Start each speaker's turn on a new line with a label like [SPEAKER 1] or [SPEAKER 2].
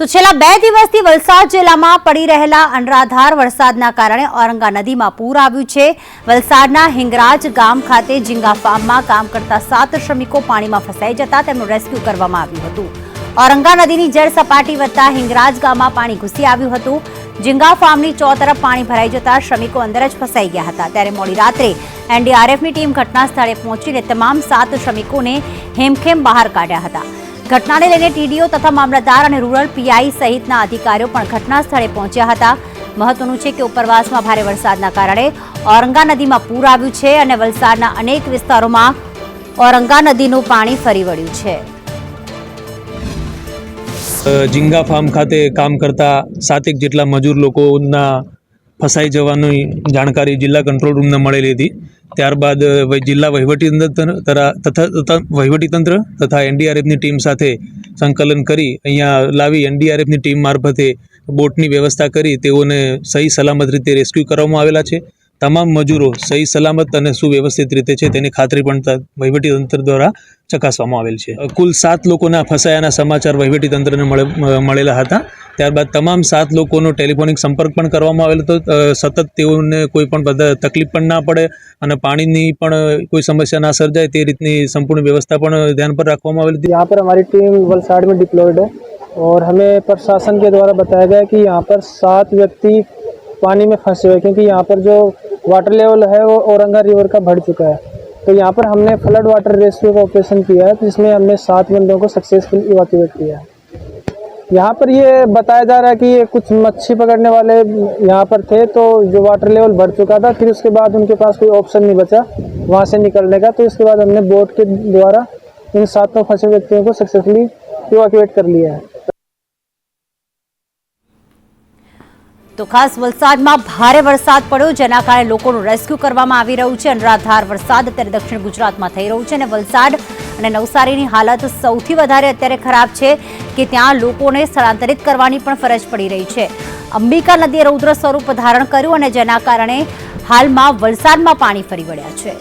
[SPEAKER 1] તો છેલ્લા બે દિવસથી વલસાડ જિલ્લામાં પડી રહેલા અનરાધાર વરસાદના કારણે ઔરંગા નદીમાં પૂર આવ્યું છે. વલસાડના હિંગરાજ ગામ ખાતે ઝીંગા ફાર્મમાં કામ કરતા સાત શ્રમિકો પાણીમાં ફસાઈ જતા તેમનું રેસ્ક્યુ કરવામાં આવ્યું હતું. ઔરંગા નદીની જળ સપાટી વધતા હિંગરાજ ગામમાં પાણી ઘૂસી આવ્યું હતું. ઝીંગા ફાર્મની તરફ પાણી ભરાઈ જતા શ્રમિકો અંદર જ ફસાઈ ગયા હતા. ત્યારે મોડી રાત્રે એનડીઆરએફની ટીમ ઘટના સ્થળે પહોંચીને તમામ સાત શ્રમિકોને હેમખેમ બહાર કાઢ્યા હતા. ઘટનાને લઈને ટીડીઓ તથા મામલતદાર અને રૂરલ પીઆઈ સહિતના અધિકારીઓ પણ ઘટના સ્થળે પહોંચ્યા હતા. મહત્વનું છે કે ઉપરવાસમાં ભારે વરસાદના કારણે ઔરંગા નદીમાં પૂર આવ્યું છે અને વલસાડના અનેક વિસ્તારોમાં ઔરંગા નદીનું પાણી ફરી વળ્યું છે.
[SPEAKER 2] જિંગા ફાર્મ ખાતે કામ કરતા સાતેક જેટલા મજૂર લોકોના ફસાઈ જવાની જાણકારી જિલ્લા કંટ્રોલ રૂમને મળેલી હતી. ત્યારબાદ જિલ્લા વહીવટીતંત્ર તથા તથા એનડીઆરએફની ટીમ સાથે સંકલન કરી, અહીંયા લાવી એનડીઆરએફની ટીમ મારફતે બોટની વ્યવસ્થા કરી, તેઓને સહી સલામત રીતે રેસ્ક્યુ કરવામાં આવેલા છે. તમામ મજૂરો સહી સલામત અને સુવ્યવસ્થિત રીતે છે, તેની ખાતરી પણ ત- વહીવટીતંત્ર દ્વારા ચકાસવામાં આવેલ છે અ, કુલ સાત લોકોના ફસાયાના સમાચાર વહીવટીતંત્રને મળે મ- મળેલા હતા ત્યારબાદ તમામ સાત લોકોનો ટેલિફોનિક સંપર્ક પણ કરવામાં આવેલો હતો અ, સતત તેઓને કોઈ પણ બધા તકલીફ પણ ના પડે અને પાણીની પણ કોઈ સમસ્યા ના સર્જાય તે રીતની સંપૂર્ણ વ્યવસ્થા પણ ધ્યાન પર રાખવામાં આવેલી હતી
[SPEAKER 3] यहाँ पर हमारी टीम वलसाड़ में डिप्लॉयड है और हमें प्रशासन के द्वारा बताया गया कि यहाँ पर सात व्यक्ति पानी में फंसे हुए हैं क्योंकि यहाँ पर जो वाटर लेवल है वो औरंगा रिवर का बढ़ चुका है तो यहाँ पर हमने फ्लड वाटर रेस्क्यू का ऑपरेशन किया है जिसमें हमने सात बंदों को सक्सेसफुल इवाक्यूएट किया है। यहाँ पर ये बताया जा रहा है कि ये कुछ मच्छी पकड़ने वाले यहाँ पर थे तो जो वाटर लेवल बढ़ चुका था, फिर उसके बाद उनके पास कोई ऑप्शन नहीं बचा वहाँ से निकलने का तो इसके बाद हमने बोट के द्वारा इन सातों फंसे व्यक्तियों को सक्सेसफुली इवाक्यूएट कर लिया है।
[SPEAKER 1] તો ખાસ વલસાડમાં ભારે વરસાદ પડ્યો, જેના કારણે લોકોનું રેસ્ક્યુ કરવામાં આવી રહ્યું છે. અનરાધાર વરસાદ અત્યારે દક્ષિણ ગુજરાતમાં થઈ રહ્યું છે અને વલસાડ અને નવસારીની હાલત સૌથી વધારે અત્યારે ખરાબ છે કે ત્યાં લોકોને સ્થળાંતરિત કરવાની પણ ફરજ પડી રહી છે. અંબિકા નદીએ રૌદ્ર સ્વરૂપ ધારણ કર્યું અને જેના કારણે હાલમાં વલસાડમાં પાણી ફરી વળ્યા છે.